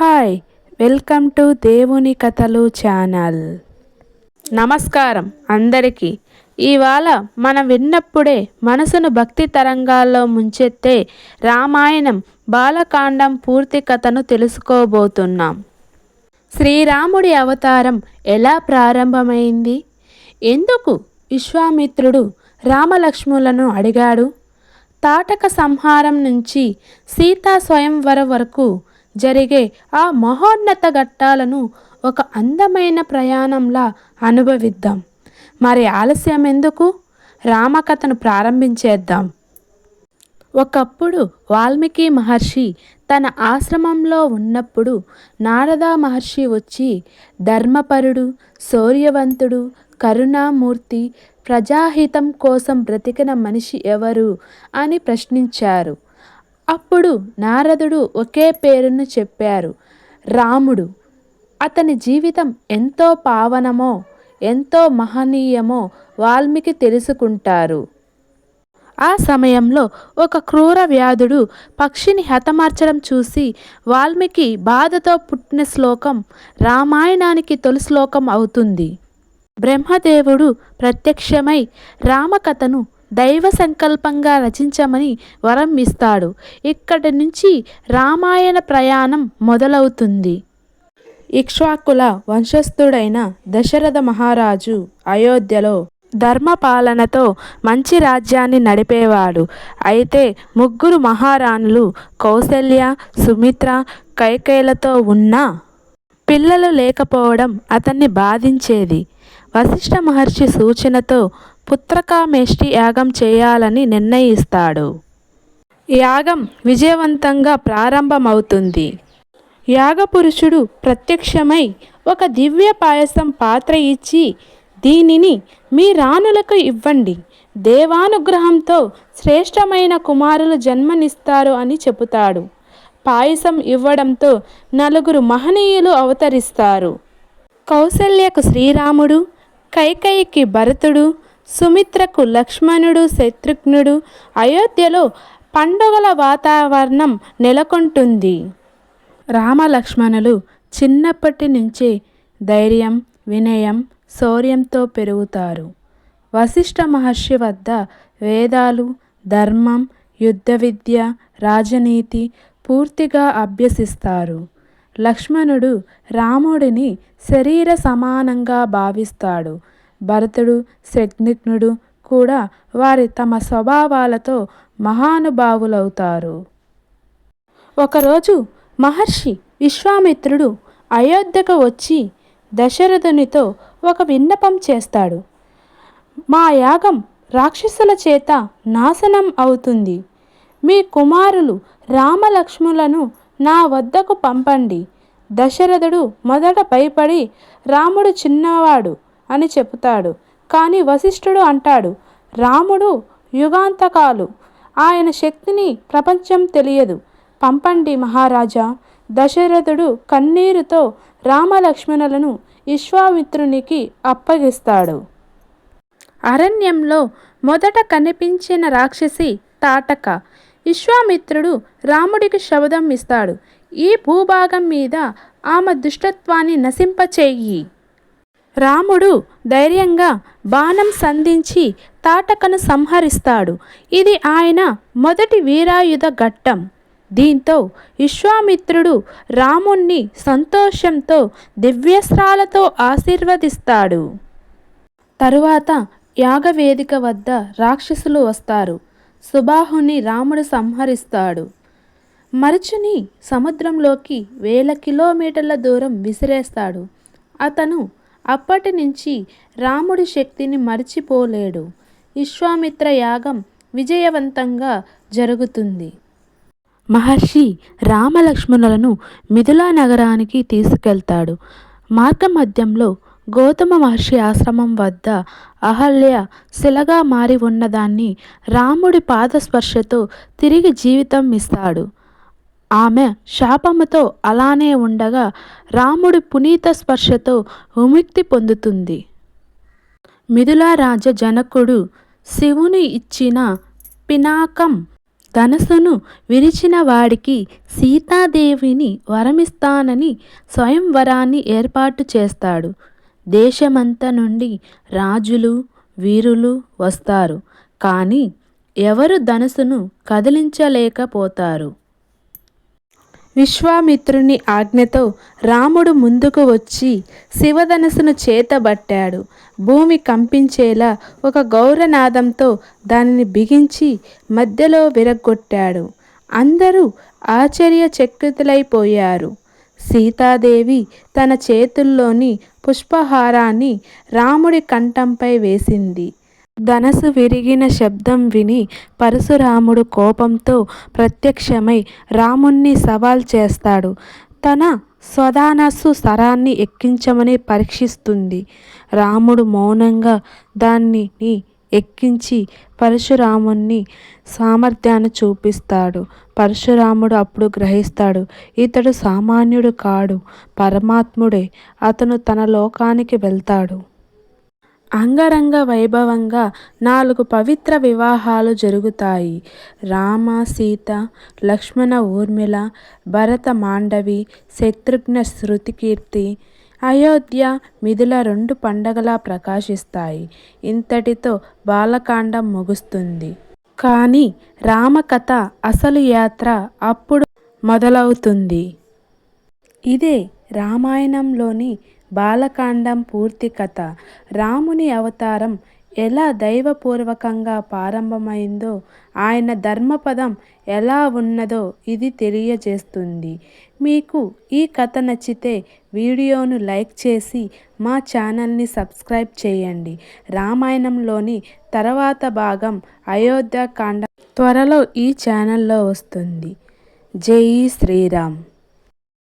Hi welcome to దేవుని కథలు channel. నమస్కారం అందరికీ. ఇవాళ మనం విన్నప్పుడే మనసును భక్తి తరంగాల్లో ముంచెత్తే రామాయణం బాలకాండం పూర్తి కథను తెలుసుకోబోతున్నాం. శ్రీరాముడి అవతారం ఎలా ప్రారంభమైంది? ఎందుకు విశ్వామిత్రుడు రామలక్ష్ములను అడిగాడు? తాటక సంహారం నుంచి సీతా స్వయంవర వరకు జరిగే ఆ మహోన్నత ఘట్టాలను ఒక అందమైన ప్రయాణంలా అనుభవిద్దాం. మరి ఆలస్యం ఎందుకు? రామకథను ప్రారంభించేద్దాం. ఒకప్పుడు వాల్మీకి మహర్షి తన ఆశ్రమంలో ఉన్నప్పుడు నారద మహర్షి వచ్చి ధర్మపరుడు శౌర్యవంతుడు కరుణామూర్తి ప్రజాహితం కోసం బ్రతికిన మనిషి ఎవరు అని ప్రశ్నించారు. అప్పుడు నారదుడు ఒకే పేరును చెప్పారు. రాముడు అతని జీవితం ఎంతో పావనమో ఎంతో మహనీయమో వాల్మీకి తెలుసుకుంటారు. ఆ సమయంలో ఒక క్రూర వ్యాధుడు పక్షిని హతమార్చడం చూసి వాల్మీకి బాధతో పుట్టిన శ్లోకం రామాయణానికి తొలి శ్లోకం అవుతుంది. బ్రహ్మదేవుడు ప్రత్యక్షమై రామకథను దైవ సంకల్పంగా రచించమని వరం ఇస్తాడు. ఇక్కడి నుంచి రామాయణ ప్రయాణం మొదలవుతుంది. ఇక్ష్వాకుల వంశస్థుడైన దశరథ మహారాజు అయోధ్యలో ధర్మపాలనతో మంచి రాజ్యాన్ని నడిపేవాడు. అయితే ముగ్గురు మహారాణులు కౌసల్య సుమిత్ర కైకేలతో ఉన్న పిల్లలు లేకపోవడం అతన్ని బాధించేది. వశిష్ఠ మహర్షి సూచనతో పుత్రకామేష్టి యాగం చేయాలని నిర్ణయిస్తాడు. యాగం విజయవంతంగా ప్రారంభమవుతుంది. యాగపురుషుడు ప్రత్యక్షమై ఒక దివ్య పాయసం పాత్ర ఇచ్చి దీనిని మీ రాణులకు ఇవ్వండి. దేవానుగ్రహంతో శ్రేష్టమైన కుమారులు జన్మనిస్తారు అని చెబుతాడు. పాయసం ఇవ్వడంతో నలుగురు మహనీయులు అవతరిస్తారు. కౌసల్యకు శ్రీరాముడు కైకయికి భరతుడు సుమిత్రకు లక్ష్మణుడు శత్రుఘ్నుడు అయోధ్యలో పండుగల వాతావరణం నెలకొంటుంది. రామలక్ష్మణులు చిన్నప్పటి నుంచే ధైర్యం వినయం శౌర్యంతో పెరుగుతారు. వశిష్ఠ మహర్షి వద్ద వేదాలు ధర్మం యుద్ధ విద్య రాజనీతి పూర్తిగా అభ్యసిస్తారు. లక్ష్మణుడు రాముడిని శరీర సమానంగా భావిస్తాడు. భరతుడు శత్రుఘ్నుడు కూడా వారి తమ స్వభావాలతో మహానుభావులవుతారు. ఒకరోజు మహర్షి విశ్వామిత్రుడు అయోధ్యకు వచ్చి దశరథునితో ఒక విన్నపం చేస్తాడు. మా యాగం రాక్షసుల చేత నాశనం అవుతుంది. మీ కుమారులు రామలక్ష్ములను నా వద్దకు పంపండి. దశరథుడు మొదట భయపడి రాముడు చిన్నవాడు అని చెబుతాడు. కానీ వశిష్ఠుడు అంటాడు రాముడు యుగాంతకాలు. ఆయన శక్తిని ప్రపంచం తెలియదు. పంపండి మహారాజా. దశరథుడు కన్నీరుతో రామలక్ష్మణులను విశ్వామిత్రునికి అప్పగిస్తాడు. అరణ్యంలో మొదట కనిపించిన రాక్షసి తాటక. విశ్వామిత్రుడు రాముడికి శబదం ఇస్తాడు. ఈ భూభాగం మీద ఆమె దుష్టత్వాన్ని నశింపచేయి. రాముడు ధైర్యంగా బాణం సంధించి తాటకను సంహరిస్తాడు. ఇది ఆయన మొదటి వీరాయుధ ఘట్టం. దీంతో విశ్వామిత్రుడు రాముణ్ణి సంతోషంతో దివ్యస్త్రాలతో ఆశీర్వదిస్తాడు. తరువాత యాగవేదిక వద్ద రాక్షసులు వస్తారు. సుబాహుని రాముడు సంహరిస్తాడు. మరుచుని సముద్రంలోకి వేల కిలోమీటర్ల దూరం విసిరేస్తాడు. అతను అప్పటి నుంచి రాముడి శక్తిని మరిచిపోలేడు. విశ్వామిత్ర యాగం విజయవంతంగా జరుగుతుంది. మహర్షి రామలక్ష్మణులను మిథులా నగరానికి తీసుకెళ్తాడు. మార్గమధ్యంలో గౌతమ మహర్షి ఆశ్రమం వద్ద అహల్య శిలగా మారి ఉన్నదాన్ని రాముడి పాదస్పర్శతో తిరిగి జీవితం ఇస్తాడు. ఆమె శాపముతో అలానే ఉండగా రాముడి పునీత స్పర్శతో విముక్తి పొందుతుంది. మిథులారాజ జనకుడు శివుని ఇచ్చిన పినాకం ధనస్సును విరిచిన వాడికి సీతాదేవిని వరమిస్తానని స్వయంవరాన్ని ఏర్పాటు చేస్తాడు. దేశమంతా నుండి రాజులు వీరులు వస్తారు. కానీ ఎవరు ధనుసును కదిలించలేకపోతారు. విశ్వామిత్రుని ఆజ్ఞతో రాముడు ముందుకు వచ్చి శివధనుసును చేతబట్టాడు. భూమి కంపించేలా ఒక గౌరనాదంతో దానిని బిగించి మధ్యలో విరగ్గొట్టాడు. అందరూ ఆశ్చర్యచకితులైపోయారు. సీతాదేవి తన చేతుల్లోని పుష్పహారాన్ని రాముడి కంఠంపై వేసింది. ధనసు విరిగిన శబ్దం విని పరశురాముడు కోపంతో ప్రత్యక్షమై రాముణ్ణి సవాల్ చేస్తాడు. తన స్వధానస్సు సరాన్ని ఎక్కించమని పరీక్షిస్తుంది. రాముడు మౌనంగా దానిని ఎక్కించి పరశురాముణ్ణి సామర్థ్యాన్ని చూపిస్తాడు. పరశురాముడు అప్పుడు గ్రహిస్తాడు ఇతడు సామాన్యుడు కాడు పరమాత్ముడే అతను తన లోకానికి వెళ్తాడు. అంగరంగ వైభవంగా నాలుగు పవిత్ర వివాహాలు జరుగుతాయి. రామ సీత లక్ష్మణ ఊర్మిళ భరత మాండవి శత్రుఘ్న శృతికీర్తి అయోధ్య మిథుల రెండు పండగలా ప్రకాశిస్తాయి. ఇంతటితో బాలకాండం ముగుస్తుంది. కానీ రామకథ అసలు యాత్ర అప్పుడు మొదలవుతుంది. ఇదే రామాయణంలోని బాలకాండం పూర్తి కథ. రాముని అవతారం ఎలా దైవపూర్వకంగా ప్రారంభమైందో ఆయన ధర్మపదం ఎలా ఉన్నదో ఇది తెలియజేస్తుంది. మీకు ఈ కథ నచ్చితే వీడియోను లైక్ చేసి మా ఛానల్ని సబ్స్క్రైబ్ చేయండి. రామాయణంలోని తర్వాత భాగం అయోధ్యకాండ త్వరలో ఈ ఛానల్లో వస్తుంది. జై శ్రీరామ్.